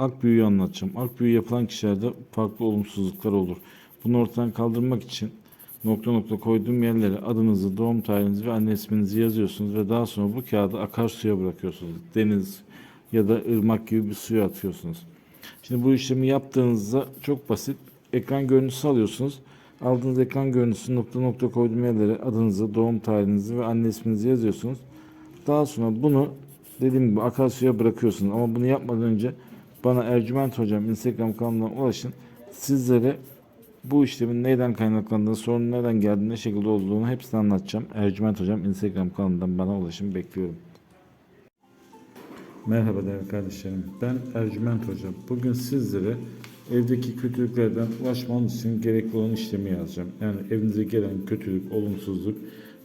akbüyü anlatacağım. Akbüyü yapılan kişilerde farklı olumsuzluklar olur. Bunu ortadan kaldırmak için nokta nokta koyduğum yerlere adınızı, doğum tarihinizi ve anne isminizi yazıyorsunuz ve daha sonra bu kağıdı akarsuya bırakıyorsunuz. Deniz ya da ırmak gibi bir suya atıyorsunuz. Şimdi bu işlemi yaptığınızda çok basit. Ekran görüntüsü alıyorsunuz. Aldığınız ekran görüntüsü nokta nokta koyduğum yerlere adınızı, doğum tarihinizi ve anne isminizi yazıyorsunuz. Daha sonra bunu dediğim gibi akarsuya bırakıyorsunuz. Ama bunu yapmadan önce bana Ercüment Hocam Instagram kanalından ulaşın. Sizlere bu işlemin neyden kaynaklandığını, sorunun nereden geldiğini, ne şekilde olduğunu hepsini anlatacağım. Ercüment Hocam Instagram kanalından bana ulaşın. Bekliyorum. Merhaba değerli kardeşlerim. Ben Ercüment Hocam. Bugün sizlere evdeki kötülüklerden ulaşmanız için gerekli olan işlemi yazacağım. Yani evinize gelen kötülük, olumsuzluk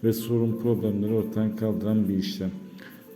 ve sorun problemleri ortadan kaldıran bir işlem.